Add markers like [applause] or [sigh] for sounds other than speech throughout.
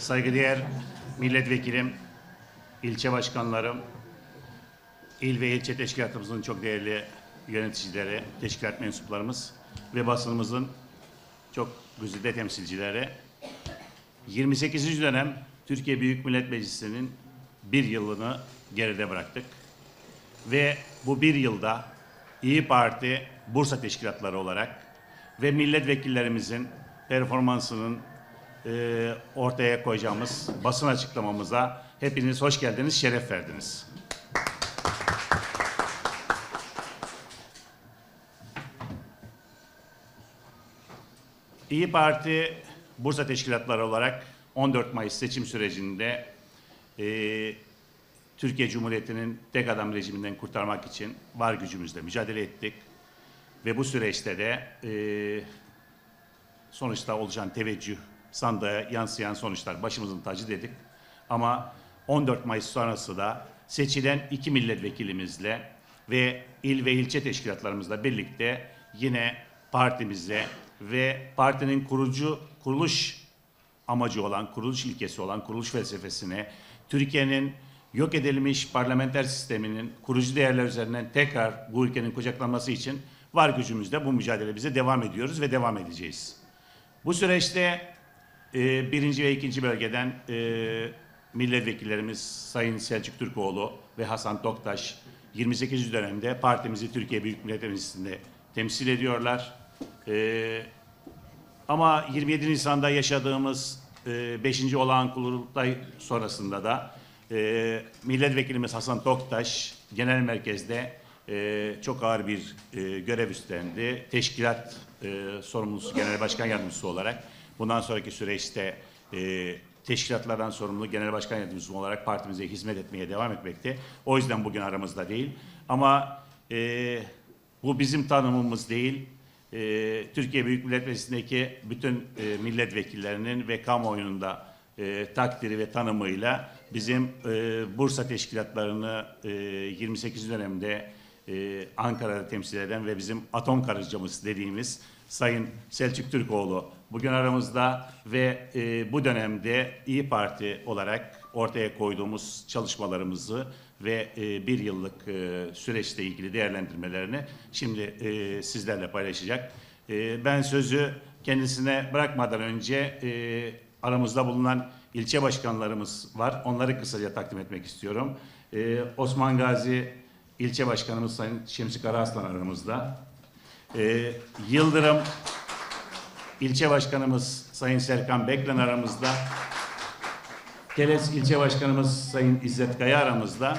saygıdeğer milletvekilim, ilçe başkanlarım, il ve ilçe teşkilatımızın çok değerli yöneticileri, teşkilat mensuplarımız ve basınımızın çok güzide temsilcileri. 28. dönem Türkiye Büyük Millet Meclisi'nin bir yılını geride bıraktık. Ve bu bir yılda İyi Parti Bursa Teşkilatları olarak ve milletvekillerimizin performansının e, ortaya koyacağımız basın açıklamamıza hepiniz hoş geldiniz, şeref verdiniz. İyi Parti Bursa Teşkilatları olarak 14 Mayıs seçim sürecinde e, Türkiye Cumhuriyeti'nin tek adam rejiminden kurtarmak için var gücümüzle mücadele ettik. Ve bu süreçte de e, sonuçta oluşan teveccüh, sandığa yansıyan sonuçlar başımızın tacı dedik. Ama 14 Mayıs sonrası da seçilen iki milletvekilimizle ve il ve ilçe teşkilatlarımızla birlikte yine partimize ve partinin kurucu kuruluş amacı olan, kuruluş ilkesi olan, kuruluş felsefesine, Türkiye'nin yok edilmiş parlamenter sisteminin kurucu değerler üzerinden tekrar bu ülkenin kucaklanması için var gücümüzle bu mücadelemize devam ediyoruz ve devam edeceğiz. Bu süreçte e, birinci ve ikinci bölgeden e, milletvekillerimiz Sayın Selçuk Türkoğlu ve Hasan Toktaş 28. dönemde partimizi Türkiye Büyük Millet Meclisi'nde temsil ediyorlar. E, ama 27 Nisan'da yaşadığımız 5. olağan kurultay sonrasında da e, milletvekilimiz Hasan Toktaş genel merkezde e, çok ağır bir e, görev üstlendi. Teşkilat e, sorumlusu, genel başkan yardımcısı olarak bundan sonraki süreçte e, teşkilatlardan sorumlu genel başkan yardımcısı olarak partimize hizmet etmeye devam etmekte. O yüzden bugün aramızda değil. Ama e, bu bizim tanımımız değil. Ee, Türkiye Büyük Millet Meclisi'ndeki bütün e, milletvekillerinin ve kamuoyunun da e, takdiri ve tanımıyla bizim e, Bursa teşkilatlarını e, 28 dönemde e, Ankara'da temsil eden ve bizim atom karıcamız dediğimiz Sayın Selçuk Türkoğlu bugün aramızda ve e, bu dönemde İyi Parti olarak ortaya koyduğumuz çalışmalarımızı ve e, bir yıllık e, süreçle ilgili değerlendirmelerini şimdi e, sizlerle paylaşacak. E, ben sözü kendisine bırakmadan önce e, aramızda bulunan ilçe başkanlarımız var. Onları kısaca takdim etmek istiyorum. E, Osman Gazi ilçe başkanımız Sayın Şemsi Karaaslan aramızda. E, Yıldırım ilçe başkanımız Sayın Serkan Beklen aramızda. Keles ilçe başkanımız Sayın İzzet Kaya aramızda.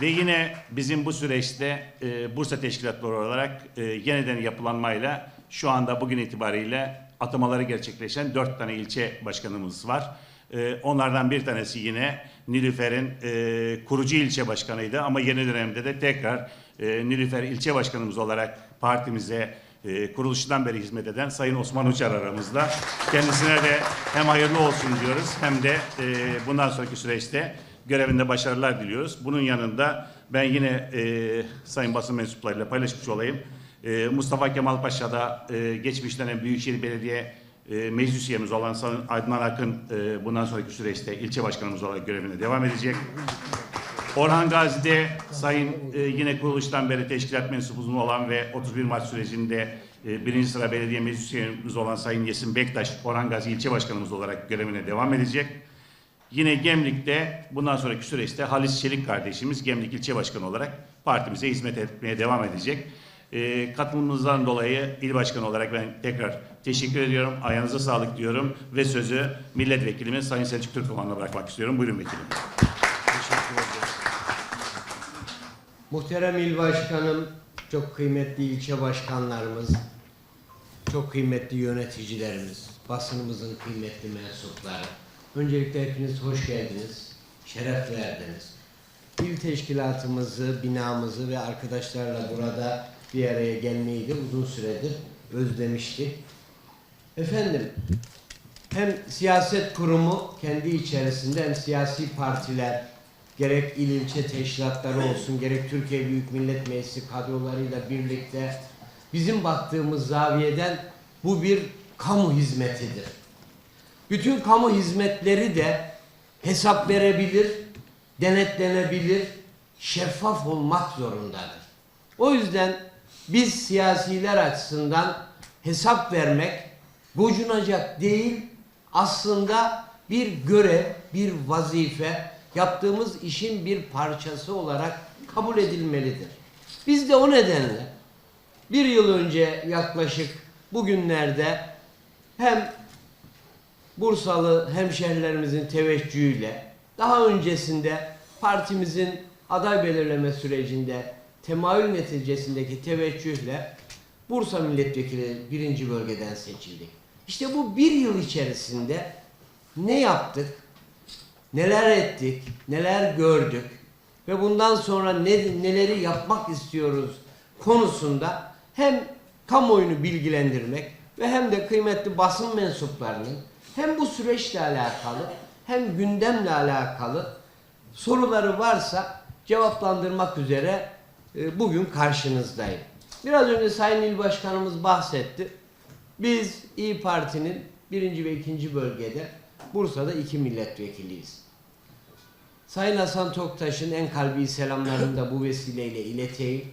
Ve yine bizim bu süreçte e, Bursa Teşkilatları olarak e, yeniden yapılanmayla şu anda bugün itibariyle atamaları gerçekleşen dört tane ilçe başkanımız var. E, onlardan bir tanesi yine Nilüfer'in e, kurucu ilçe başkanıydı ama yeni dönemde de tekrar e, Nilüfer ilçe başkanımız olarak partimize e, kuruluşundan beri hizmet eden Sayın Osman Uçar aramızda. Kendisine de hem hayırlı olsun diyoruz hem de e, bundan sonraki süreçte görevinde başarılar diliyoruz. Bunun yanında ben yine e, sayın basın mensuplarıyla paylaşmış olayım. E, Mustafa Kemal Paşa'da e, geçmiş dönem Büyükşehir Belediye e, meclis üyemiz olan Sayın Adnan Akın e, bundan sonraki süreçte ilçe başkanımız olarak görevine devam edecek. Orhan Gazi'de Sayın e, yine kuruluştan beri teşkilat mensubumuz olan ve 31 Mart sürecinde e, birinci sıra belediye meclis üyemiz olan Sayın Yesin Bektaş Orhan Gazi ilçe başkanımız olarak görevine devam edecek. Yine Gemlik'te bundan sonraki süreçte Halis Çelik kardeşimiz Gemlik ilçe başkanı olarak partimize hizmet etmeye devam edecek. E, katılımınızdan dolayı il başkanı olarak ben tekrar teşekkür ediyorum. Ayağınıza sağlık diyorum ve sözü milletvekilimiz Sayın Selçuk Türkoğlu'na bırakmak istiyorum. Buyurun vekilim. Teşekkür ederim. Muhterem il başkanım, çok kıymetli ilçe başkanlarımız, çok kıymetli yöneticilerimiz, basınımızın kıymetli mensupları. Öncelikle hepiniz hoş geldiniz, şeref verdiniz. İl teşkilatımızı, binamızı ve arkadaşlarla burada bir araya gelmeyi de uzun süredir özlemiştik. Efendim, hem siyaset kurumu kendi içerisinde hem siyasi partiler gerek il ilçe teşkilatları olsun gerek Türkiye Büyük Millet Meclisi kadrolarıyla birlikte bizim baktığımız zaviyeden bu bir kamu hizmetidir. Bütün kamu hizmetleri de hesap verebilir, denetlenebilir, şeffaf olmak zorundadır. O yüzden biz siyasiler açısından hesap vermek gocunacak değil, aslında bir görev, bir vazife, yaptığımız işin bir parçası olarak kabul edilmelidir. Biz de o nedenle bir yıl önce yaklaşık bugünlerde hem Bursalı hemşehrilerimizin teveccühüyle daha öncesinde partimizin aday belirleme sürecinde temayül neticesindeki teveccühle Bursa milletvekili birinci bölgeden seçildik. İşte bu bir yıl içerisinde ne yaptık, neler ettik, neler gördük ve bundan sonra ne, neleri yapmak istiyoruz konusunda hem kamuoyunu bilgilendirmek ve hem de kıymetli basın mensuplarının hem bu süreçle alakalı hem gündemle alakalı soruları varsa cevaplandırmak üzere e, bugün karşınızdayım. Biraz önce Sayın İl Başkanımız bahsetti. Biz İyi Parti'nin birinci ve ikinci bölgede Bursa'da iki milletvekiliyiz. Sayın Hasan Toktaş'ın en kalbi selamlarını da bu vesileyle ileteyim.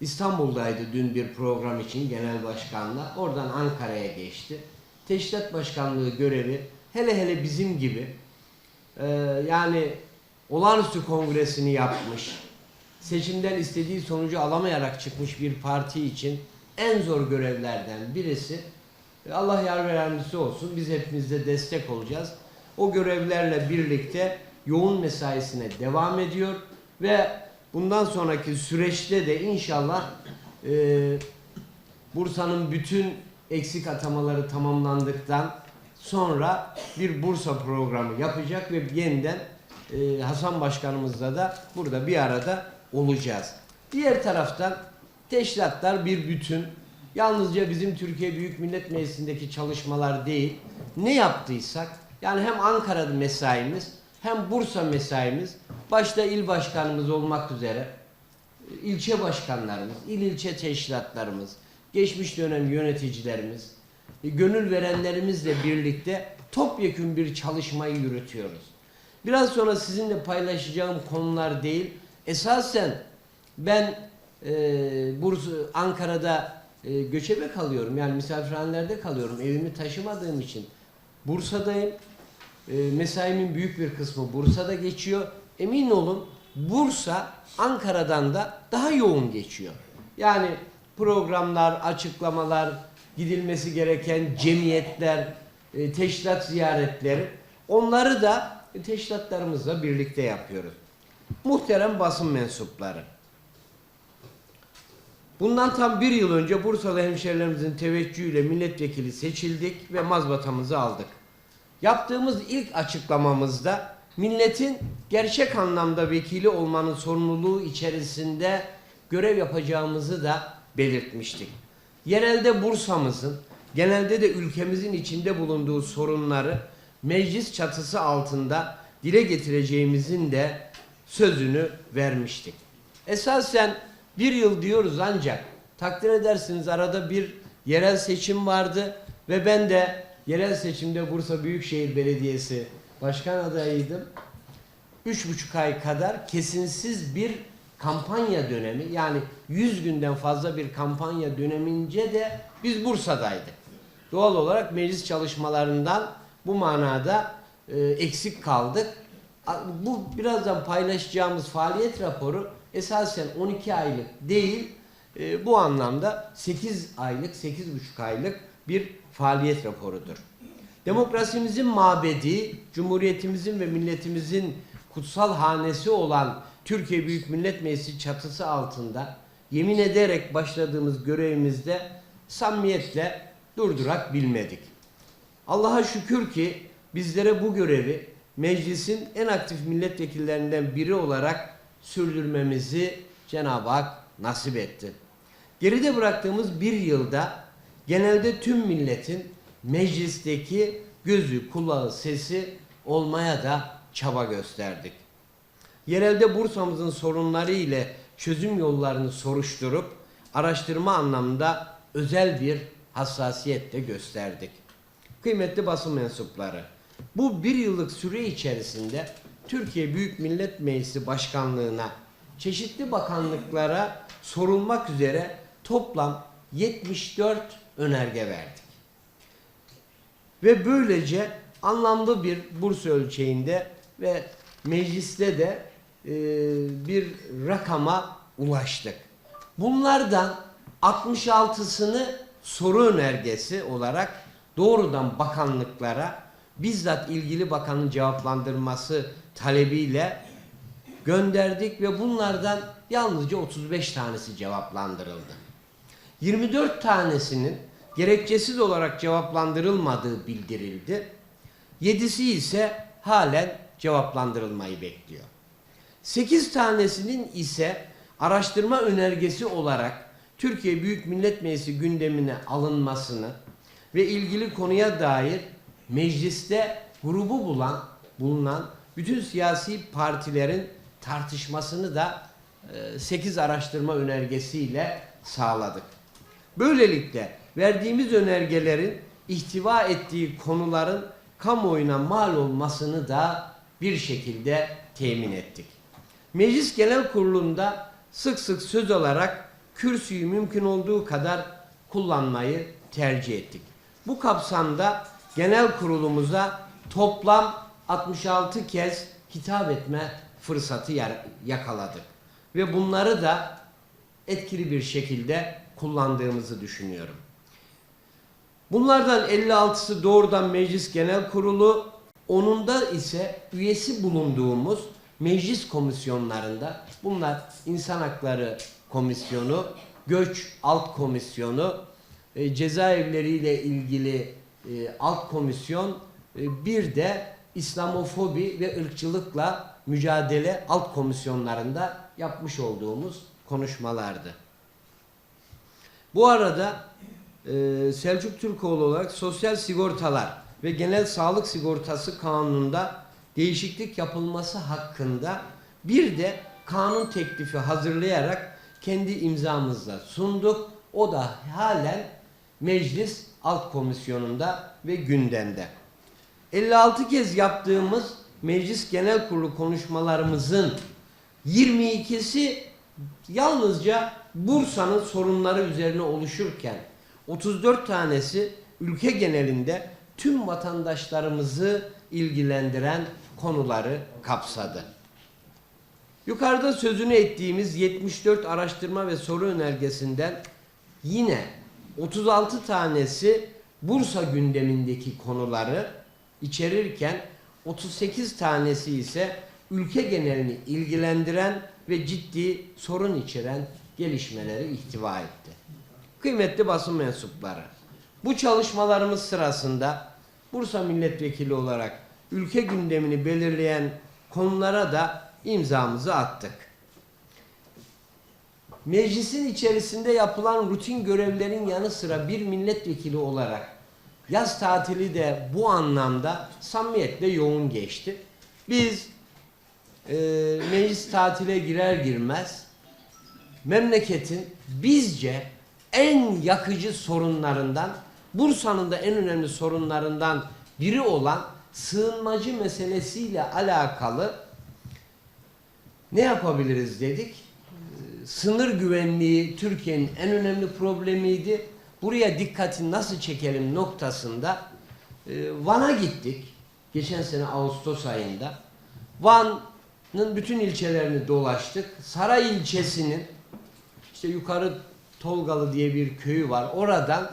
İstanbul'daydı dün bir program için genel başkanla. Oradan Ankara'ya geçti. Teşkilat başkanlığı görevi hele hele bizim gibi e, yani olağanüstü kongresini yapmış, seçimden istediği sonucu alamayarak çıkmış bir parti için en zor görevlerden birisi. E, Allah yar ve olsun. Biz hepimiz de destek olacağız. O görevlerle birlikte yoğun mesaisine devam ediyor ve bundan sonraki süreçte de inşallah e, Bursa'nın bütün eksik atamaları tamamlandıktan sonra bir Bursa programı yapacak ve yeniden e, Hasan Başkanımızla da burada bir arada olacağız. Diğer taraftan teşkilatlar bir bütün. Yalnızca bizim Türkiye Büyük Millet Meclisi'ndeki çalışmalar değil, ne yaptıysak yani hem Ankara'da mesaimiz hem Bursa mesaimiz başta il başkanımız olmak üzere ilçe başkanlarımız, il ilçe teşkilatlarımız, geçmiş dönem yöneticilerimiz, e, gönül verenlerimizle birlikte topyekün bir çalışmayı yürütüyoruz. Biraz sonra sizinle paylaşacağım konular değil, esasen ben e, Bursa, Ankara'da e, göçebe kalıyorum. Yani misafirhanelerde kalıyorum. Evimi taşımadığım için. Bursa'dayım. E, mesaimin büyük bir kısmı Bursa'da geçiyor. Emin olun Bursa Ankara'dan da daha yoğun geçiyor. Yani programlar, açıklamalar, gidilmesi gereken cemiyetler, e, teşkilat ziyaretleri onları da e, teşkilatlarımızla birlikte yapıyoruz. Muhterem basın mensupları. Bundan tam bir yıl önce Bursalı hemşerilerimizin teveccühüyle milletvekili seçildik ve mazbatamızı aldık. Yaptığımız ilk açıklamamızda milletin gerçek anlamda vekili olmanın sorumluluğu içerisinde görev yapacağımızı da belirtmiştik. Yerelde Bursa'mızın, genelde de ülkemizin içinde bulunduğu sorunları meclis çatısı altında dile getireceğimizin de sözünü vermiştik. Esasen bir yıl diyoruz ancak takdir edersiniz arada bir yerel seçim vardı ve ben de yerel seçimde Bursa Büyükşehir Belediyesi başkan adayıydım. Üç buçuk ay kadar kesinsiz bir kampanya dönemi yani 100 günden fazla bir kampanya dönemince de biz Bursa'daydık. Doğal olarak meclis çalışmalarından bu manada e, eksik kaldık. Bu birazdan paylaşacağımız faaliyet raporu esasen 12 aylık değil e, bu anlamda 8 aylık 8,5 aylık bir faaliyet raporudur. Demokrasimizin mabedi, cumhuriyetimizin ve milletimizin kutsal hanesi olan Türkiye Büyük Millet Meclisi çatısı altında yemin ederek başladığımız görevimizde samimiyetle durdurak bilmedik. Allah'a şükür ki bizlere bu görevi meclisin en aktif milletvekillerinden biri olarak sürdürmemizi Cenab-ı Hak nasip etti. Geride bıraktığımız bir yılda genelde tüm milletin meclisteki gözü, kulağı, sesi olmaya da çaba gösterdik. Yerelde Bursa'mızın sorunları ile çözüm yollarını soruşturup araştırma anlamında özel bir hassasiyet de gösterdik. Kıymetli basın mensupları, bu bir yıllık süre içerisinde Türkiye Büyük Millet Meclisi Başkanlığına çeşitli bakanlıklara sorulmak üzere toplam 74 önerge verdik. Ve böylece anlamlı bir burs ölçeğinde ve mecliste de e, bir rakama ulaştık. Bunlardan 66'sını soru önergesi olarak doğrudan bakanlıklara bizzat ilgili bakanın cevaplandırması talebiyle gönderdik ve bunlardan yalnızca 35 tanesi cevaplandırıldı. 24 tanesinin gerekçesiz olarak cevaplandırılmadığı bildirildi. 7'si ise halen cevaplandırılmayı bekliyor. 8 tanesinin ise araştırma önergesi olarak Türkiye Büyük Millet Meclisi gündemine alınmasını ve ilgili konuya dair mecliste grubu bulan bulunan bütün siyasi partilerin tartışmasını da 8 araştırma önergesiyle sağladık. Böylelikle verdiğimiz önergelerin ihtiva ettiği konuların kamuoyuna mal olmasını da bir şekilde temin ettik. Meclis Genel Kurulu'nda sık sık söz olarak kürsüyü mümkün olduğu kadar kullanmayı tercih ettik. Bu kapsamda genel kurulumuza toplam 66 kez hitap etme fırsatı yakaladık. Ve bunları da etkili bir şekilde kullandığımızı düşünüyorum. Bunlardan 56'sı doğrudan Meclis Genel Kurulu, onunda ise üyesi bulunduğumuz meclis komisyonlarında bunlar İnsan Hakları Komisyonu, Göç Alt Komisyonu, e, cezaevleriyle ilgili e, alt komisyon, e, bir de İslamofobi ve ırkçılıkla mücadele alt komisyonlarında yapmış olduğumuz konuşmalardı. Bu arada e, Selçuk Türkoğlu olarak sosyal sigortalar ve genel sağlık sigortası kanununda değişiklik yapılması hakkında bir de kanun teklifi hazırlayarak kendi imzamızla sunduk. O da halen meclis alt komisyonunda ve gündemde. 56 kez yaptığımız meclis genel kurulu konuşmalarımızın 22'si yalnızca Bursa'nın sorunları üzerine oluşurken 34 tanesi ülke genelinde tüm vatandaşlarımızı ilgilendiren konuları kapsadı. Yukarıda sözünü ettiğimiz 74 araştırma ve soru önergesinden yine 36 tanesi Bursa gündemindeki konuları içerirken 38 tanesi ise ülke genelini ilgilendiren ve ciddi sorun içeren gelişmeleri ihtiva etti. Kıymetli basın mensupları, bu çalışmalarımız sırasında Bursa milletvekili olarak ülke gündemini belirleyen konulara da imzamızı attık. Meclisin içerisinde yapılan rutin görevlerin yanı sıra bir milletvekili olarak yaz tatili de bu anlamda samimiyetle yoğun geçti. Biz e, meclis tatile girer girmez memleketin bizce en yakıcı sorunlarından Bursa'nın da en önemli sorunlarından biri olan sığınmacı meselesiyle alakalı ne yapabiliriz dedik. Sınır güvenliği Türkiye'nin en önemli problemiydi. Buraya dikkati nasıl çekelim noktasında e, Van'a gittik. Geçen sene Ağustos ayında. Van'ın bütün ilçelerini dolaştık. Saray ilçesinin işte yukarı Tolgalı diye bir köyü var. Oradan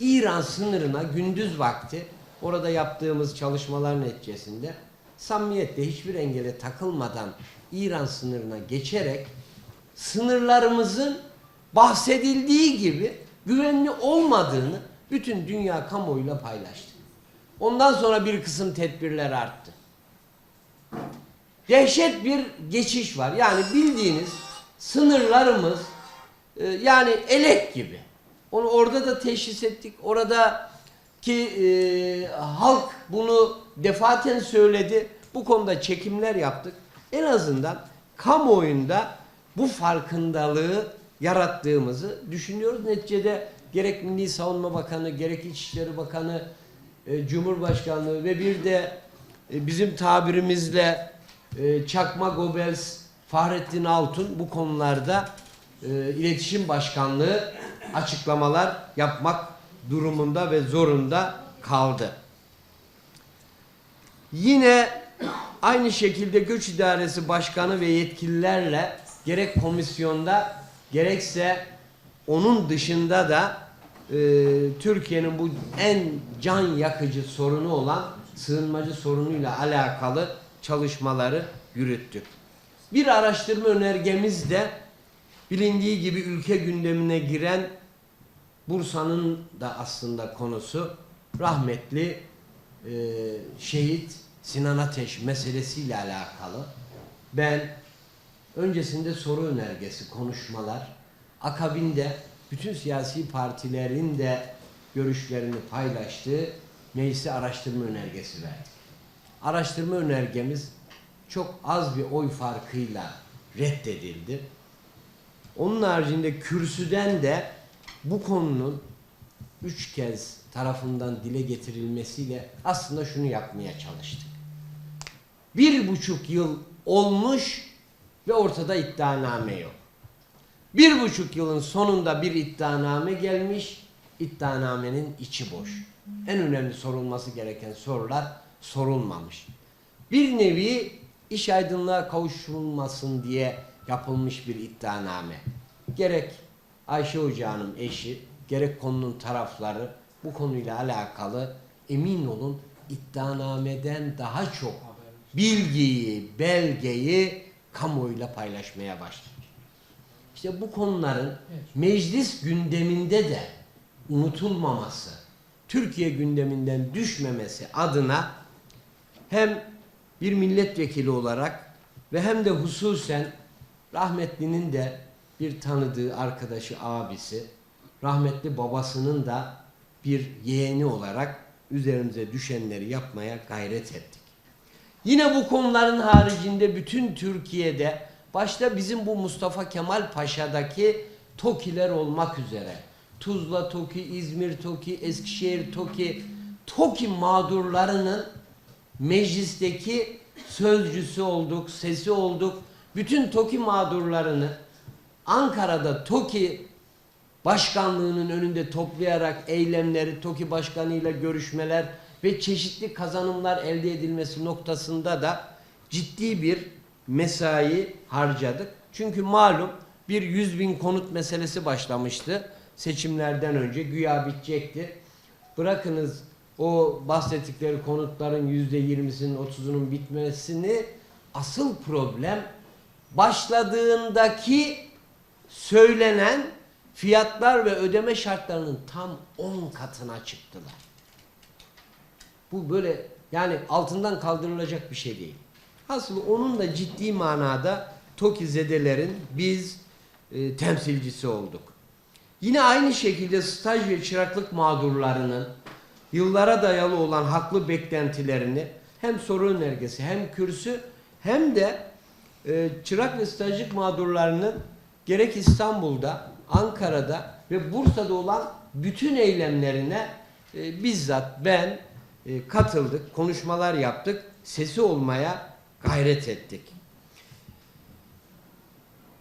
İran sınırına gündüz vakti orada yaptığımız çalışmalar neticesinde samimiyetle hiçbir engele takılmadan İran sınırına geçerek sınırlarımızın bahsedildiği gibi güvenli olmadığını bütün dünya kamuoyuyla paylaştık. Ondan sonra bir kısım tedbirler arttı. Dehşet bir geçiş var. Yani bildiğiniz sınırlarımız e, yani elek gibi. Onu orada da teşhis ettik. Orada ki e, halk bunu defaten söyledi. Bu konuda çekimler yaptık. En azından kamuoyunda bu farkındalığı yarattığımızı düşünüyoruz. Neticede gerek Milli Savunma Bakanı, gerek İçişleri Bakanı, e, Cumhurbaşkanlığı ve bir de e, bizim tabirimizle e, Çakma Gobels Fahrettin Altun bu konularda e, iletişim başkanlığı açıklamalar yapmak durumunda ve zorunda kaldı. Yine aynı şekilde Göç İdaresi Başkanı ve yetkililerle gerek komisyonda gerekse onun dışında da e, Türkiye'nin bu en can yakıcı sorunu olan sığınmacı sorunuyla alakalı çalışmaları yürüttük. Bir araştırma önergemiz de bilindiği gibi ülke gündemine giren Bursa'nın da aslında konusu rahmetli e, şehit Sinan Ateş meselesiyle alakalı. Ben öncesinde soru önergesi, konuşmalar, akabinde bütün siyasi partilerin de görüşlerini paylaştığı meclise araştırma önergesi verdik. Araştırma önergemiz çok az bir oy farkıyla reddedildi. Onun haricinde kürsüden de bu konunun üç kez tarafından dile getirilmesiyle aslında şunu yapmaya çalıştık. Bir buçuk yıl olmuş ve ortada iddianame yok. Bir buçuk yılın sonunda bir iddianame gelmiş, iddianamenin içi boş. En önemli sorulması gereken sorular sorulmamış. Bir nevi iş aydınlığa kavuşulmasın diye yapılmış bir iddianame. Gerek Ayşe Hoca Hanım eşi, gerek konunun tarafları bu konuyla alakalı emin olun iddianameden daha çok bilgiyi, belgeyi kamuoyuyla paylaşmaya başladı. İşte bu konuların meclis gündeminde de unutulmaması, Türkiye gündeminden düşmemesi adına hem bir milletvekili olarak ve hem de hususen rahmetlinin de bir tanıdığı arkadaşı, abisi, rahmetli babasının da bir yeğeni olarak üzerimize düşenleri yapmaya gayret ettik. Yine bu konuların haricinde bütün Türkiye'de başta bizim bu Mustafa Kemal Paşa'daki TOKİ'ler olmak üzere Tuzla TOKİ, İzmir TOKİ, Eskişehir TOKİ, TOKİ mağdurlarının meclisteki sözcüsü olduk, sesi olduk. Bütün TOKİ mağdurlarını Ankara'da TOKİ başkanlığının önünde toplayarak eylemleri, TOKİ başkanıyla görüşmeler ve çeşitli kazanımlar elde edilmesi noktasında da ciddi bir mesai harcadık. Çünkü malum bir 100 bin konut meselesi başlamıştı seçimlerden önce güya bitecekti. Bırakınız o bahsettikleri konutların yüzde yirmisinin otuzunun bitmesini asıl problem başladığındaki söylenen fiyatlar ve ödeme şartlarının tam 10 katına çıktılar. Bu böyle yani altından kaldırılacak bir şey değil. Aslında onun da ciddi manada TOKİ zedelerin biz e, temsilcisi olduk. Yine aynı şekilde staj ve çıraklık mağdurlarının yıllara dayalı olan haklı beklentilerini hem soru önergesi hem kürsü hem de e, çırak ve stajlık mağdurlarının gerek İstanbul'da, Ankara'da ve Bursa'da olan bütün eylemlerine e, bizzat ben e, katıldık, konuşmalar yaptık, sesi olmaya gayret ettik.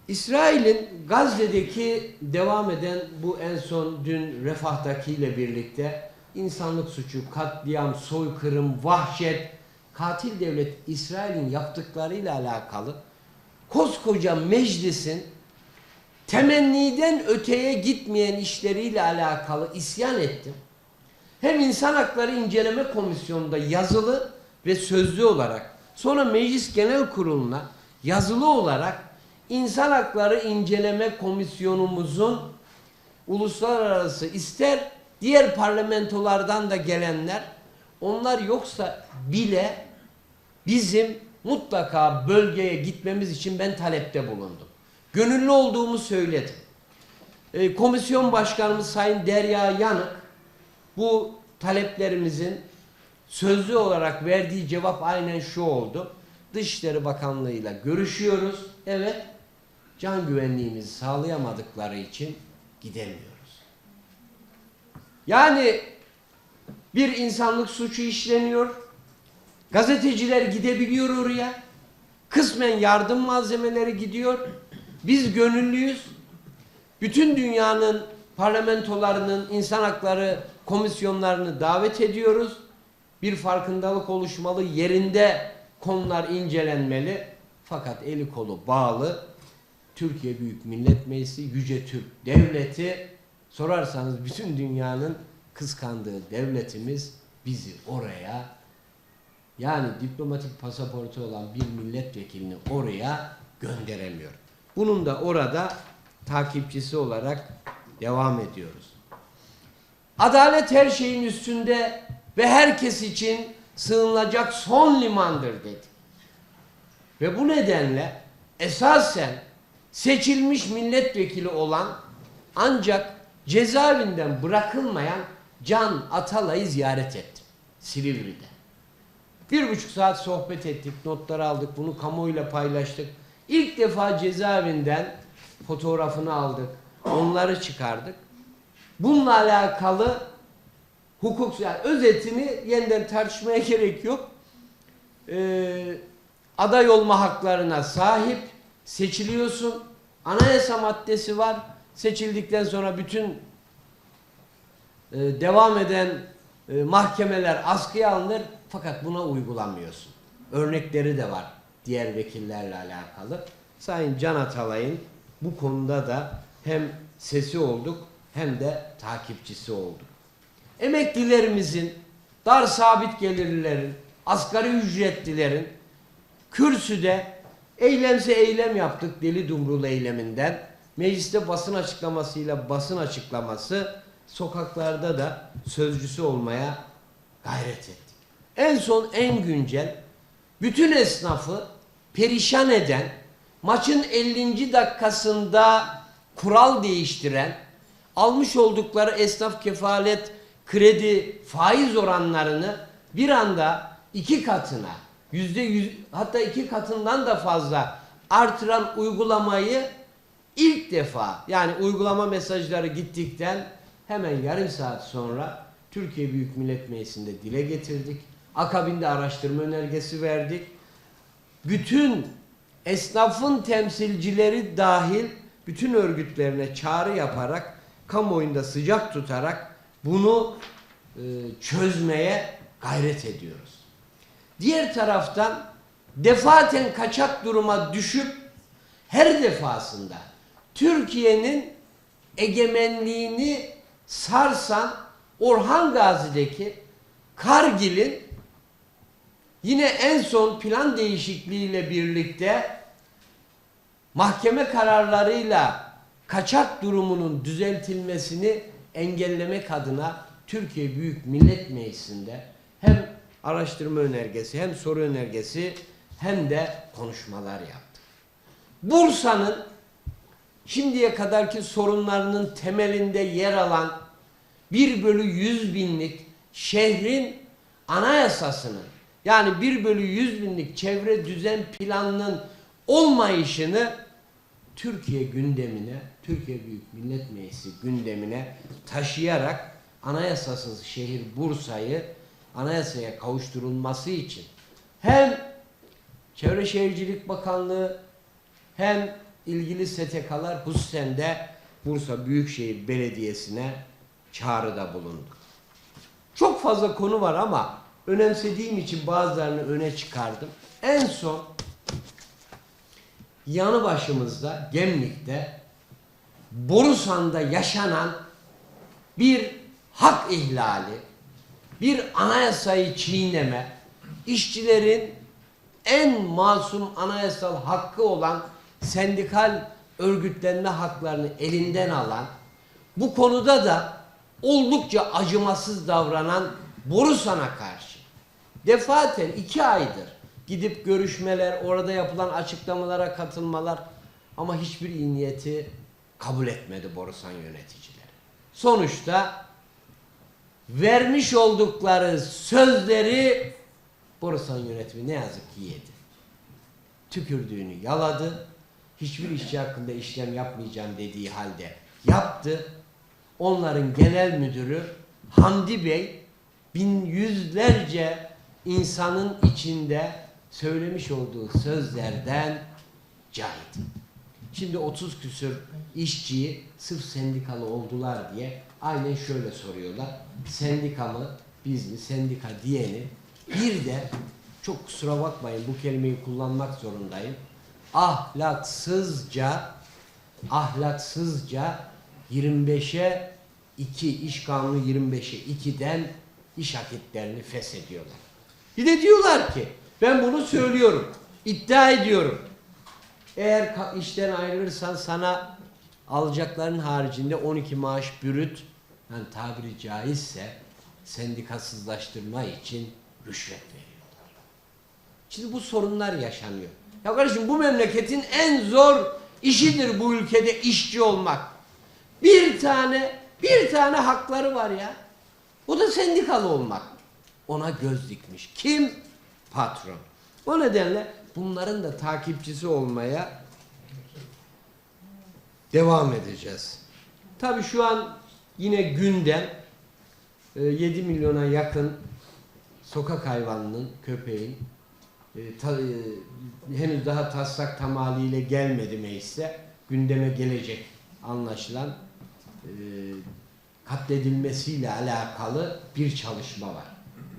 İsrail'in Gazze'deki devam eden bu en son dün Refah'takiyle birlikte insanlık suçu, katliam, soykırım, vahşet, katil devlet İsrail'in yaptıklarıyla alakalı koskoca meclisin temenniden öteye gitmeyen işleriyle alakalı isyan ettim. Hem İnsan Hakları İnceleme Komisyonu'nda yazılı ve sözlü olarak sonra Meclis Genel Kurulu'na yazılı olarak İnsan Hakları İnceleme Komisyonumuzun uluslararası ister diğer parlamentolardan da gelenler onlar yoksa bile bizim mutlaka bölgeye gitmemiz için ben talepte bulundum. Gönüllü olduğumu söyledim. E, komisyon başkanımız Sayın Derya Yanık bu taleplerimizin sözlü olarak verdiği cevap aynen şu oldu. Dışişleri Bakanlığı'yla görüşüyoruz. Evet, can güvenliğimizi sağlayamadıkları için gidemiyoruz. Yani Bir insanlık suçu işleniyor. Gazeteciler gidebiliyor oraya. Kısmen yardım malzemeleri gidiyor. Biz gönüllüyüz. Bütün dünyanın parlamentolarının insan hakları komisyonlarını davet ediyoruz. Bir farkındalık oluşmalı, yerinde konular incelenmeli. Fakat eli kolu bağlı. Türkiye Büyük Millet Meclisi, Yüce Türk Devleti sorarsanız bütün dünyanın kıskandığı devletimiz bizi oraya yani diplomatik pasaportu olan bir milletvekilini oraya gönderemiyor. Bunun da orada takipçisi olarak devam ediyoruz. Adalet her şeyin üstünde ve herkes için sığınılacak son limandır dedi. Ve bu nedenle esasen seçilmiş milletvekili olan ancak cezaevinden bırakılmayan Can Atalay'ı ziyaret ettim. Silivri'de. Bir buçuk saat sohbet ettik, notları aldık, bunu kamuoyuyla paylaştık. İlk defa cezaevinden fotoğrafını aldık, onları çıkardık. Bununla alakalı hukuk, yani özetini yeniden tartışmaya [laughs] gerek yok. Ee, aday olma haklarına sahip, seçiliyorsun. Anayasa maddesi var. Seçildikten sonra bütün e, devam eden e, mahkemeler askıya alınır fakat buna uygulamıyorsun. Örnekleri de var diğer vekillerle alakalı. Sayın Can Atalay'ın bu konuda da hem sesi olduk hem de takipçisi olduk. Emeklilerimizin, dar sabit gelirlilerin, asgari ücretlilerin kürsüde eylemse eylem yaptık deli dumrul eyleminden. Mecliste basın açıklamasıyla basın açıklaması sokaklarda da sözcüsü olmaya gayret ettik. En son en güncel bütün esnafı perişan eden maçın 50. dakikasında kural değiştiren almış oldukları esnaf kefalet kredi faiz oranlarını bir anda iki katına yüzde yüz hatta iki katından da fazla artıran uygulamayı ilk defa yani uygulama mesajları gittikten hemen yarım saat sonra Türkiye Büyük Millet Meclisi'nde dile getirdik. Akabinde araştırma önergesi verdik. Bütün esnafın temsilcileri dahil bütün örgütlerine çağrı yaparak kamuoyunda sıcak tutarak bunu e, çözmeye gayret ediyoruz. Diğer taraftan defaten kaçak duruma düşüp her defasında Türkiye'nin egemenliğini sarsan Orhan Gazi'deki Kargil'in yine en son plan değişikliğiyle birlikte mahkeme kararlarıyla kaçak durumunun düzeltilmesini engellemek adına Türkiye Büyük Millet Meclisi'nde hem araştırma önergesi hem soru önergesi hem de konuşmalar yaptı. Bursa'nın şimdiye kadarki sorunlarının temelinde yer alan 1 bölü 100 binlik şehrin anayasasının yani 1 bölü 100 binlik çevre düzen planının olmayışını Türkiye gündemine, Türkiye Büyük Millet Meclisi gündemine taşıyarak anayasasız şehir Bursa'yı anayasaya kavuşturulması için hem Çevre Şehircilik Bakanlığı hem ilgili STK'lar hususen de Bursa Büyükşehir Belediyesi'ne çağrıda bulunduk. Çok fazla konu var ama önemsediğim için bazılarını öne çıkardım. En son yanı başımızda Gemlik'te Borusan'da yaşanan bir hak ihlali, bir anayasayı çiğneme, işçilerin en masum anayasal hakkı olan sendikal örgütlenme haklarını elinden alan, bu konuda da oldukça acımasız davranan Borusan'a karşı defaten iki aydır gidip görüşmeler, orada yapılan açıklamalara katılmalar ama hiçbir iyi niyeti kabul etmedi Borusan yöneticileri. Sonuçta vermiş oldukları sözleri Borusan yönetimi ne yazık ki yedi. Tükürdüğünü yaladı. Hiçbir işçi hakkında işlem yapmayacağım dediği halde yaptı. Onların genel müdürü Hamdi Bey bin yüzlerce insanın içinde söylemiş olduğu sözlerden cahit. Şimdi 30 küsür işçiyi sırf sendikalı oldular diye aynen şöyle soruyorlar. Sendika mı biz mi sendika diyeni bir de çok kusura bakmayın bu kelimeyi kullanmak zorundayım. Ahlaksızca ahlaksızca 25'e 2 iş kanunu 25'e 2'den iş akitlerini feshediyorlar. Bir de diyorlar ki ben bunu söylüyorum. iddia ediyorum. Eğer işten ayrılırsan sana alacakların haricinde 12 maaş bürüt yani tabiri caizse sendikasızlaştırma için rüşvet veriyorlar. Şimdi bu sorunlar yaşanıyor. Ya kardeşim bu memleketin en zor işidir bu ülkede işçi olmak. Bir tane bir tane hakları var ya. O da sendikalı olmak. Ona göz dikmiş. Kim? Patron. O nedenle bunların da takipçisi olmaya devam edeceğiz. Tabii şu an yine gündem e, 7 milyona yakın sokak hayvanının, köpeğin e, e, henüz daha taslak tamaliyle gelmedi meclise gündeme gelecek anlaşılan e, katledilmesiyle alakalı bir çalışma var.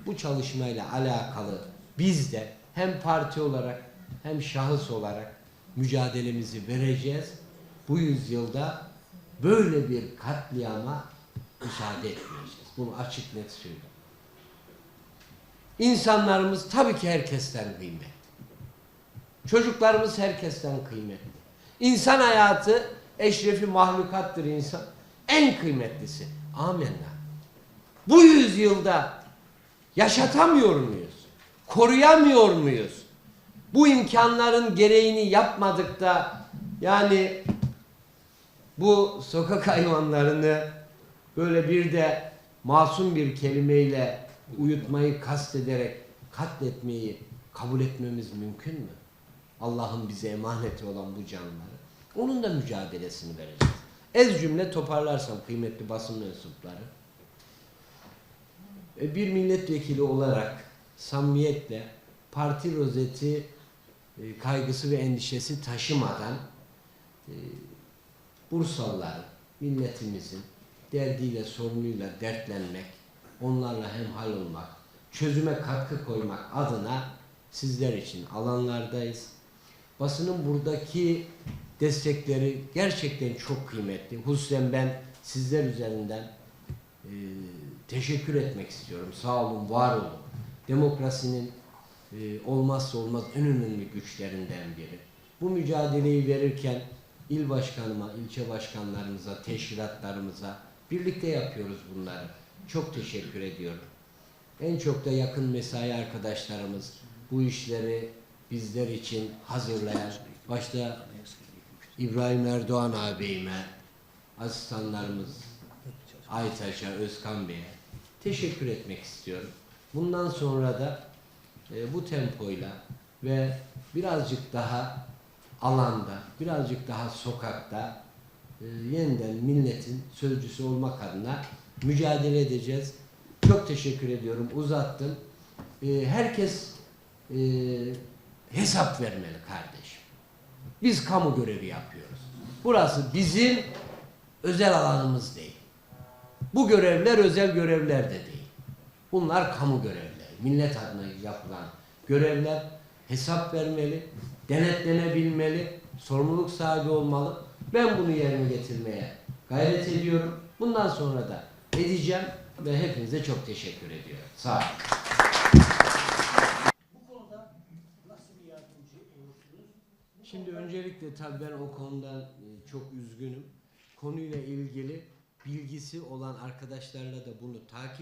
Bu çalışmayla alakalı biz de hem parti olarak hem şahıs olarak mücadelemizi vereceğiz. Bu yüzyılda böyle bir katliama müsaade etmeyeceğiz. Bunu açık net söylüyorum. İnsanlarımız tabii ki herkesten kıymetli. Çocuklarımız herkesten kıymetli. İnsan hayatı eşrefi mahlukattır insan. En kıymetlisi. Amenna. Bu yüzyılda yaşatamıyor muyuz? Koruyamıyor muyuz? Bu imkanların gereğini yapmadık da yani bu sokak hayvanlarını böyle bir de masum bir kelimeyle uyutmayı kastederek katletmeyi kabul etmemiz mümkün mü? Allah'ın bize emaneti olan bu canlıları. Onun da mücadelesini vereceğiz. Ez cümle toparlarsam kıymetli basın mensupları. E, Bir milletvekili olarak samimiyetle parti rozeti e, kaygısı ve endişesi taşımadan e, Bursalıların, milletimizin derdiyle, sorunuyla dertlenmek, onlarla hemhal olmak, çözüme katkı koymak adına sizler için alanlardayız. Basının buradaki destekleri gerçekten çok kıymetli. Hususen ben sizler üzerinden e, teşekkür etmek istiyorum. Sağ olun, var olun. Demokrasinin e, olmazsa olmaz en önemli güçlerinden biri. Bu mücadeleyi verirken il başkanıma, ilçe başkanlarımıza, teşkilatlarımıza birlikte yapıyoruz bunları. Çok teşekkür ediyorum. En çok da yakın mesai arkadaşlarımız bu işleri bizler için hazırlayan, başta İbrahim Erdoğan ağabeyime, asistanlarımız Aytaş'a, Özkan Bey'e teşekkür etmek istiyorum. Bundan sonra da e, bu tempoyla ve birazcık daha alanda, birazcık daha sokakta e, yeniden milletin sözcüsü olmak adına mücadele edeceğiz. Çok teşekkür ediyorum. Uzattım. E, herkes e, hesap vermeli kardeşim. Biz kamu görevi yapıyoruz. Burası bizim özel alanımız değil. Bu görevler özel görevler de değil. Bunlar kamu görevleri. Millet adına yapılan görevler hesap vermeli, denetlenebilmeli, sorumluluk sahibi olmalı. Ben bunu yerine getirmeye gayret ediyorum. Bundan sonra da edeceğim ve hepinize çok teşekkür ediyorum. Sağ olun. Bu konuda nasıl bir yardımcı olursunuz? Şimdi öncelikle tabii ben o konudan e, çok üzgünüm. Konuyla ilgili bilgisi olan arkadaşlarla da bunu takip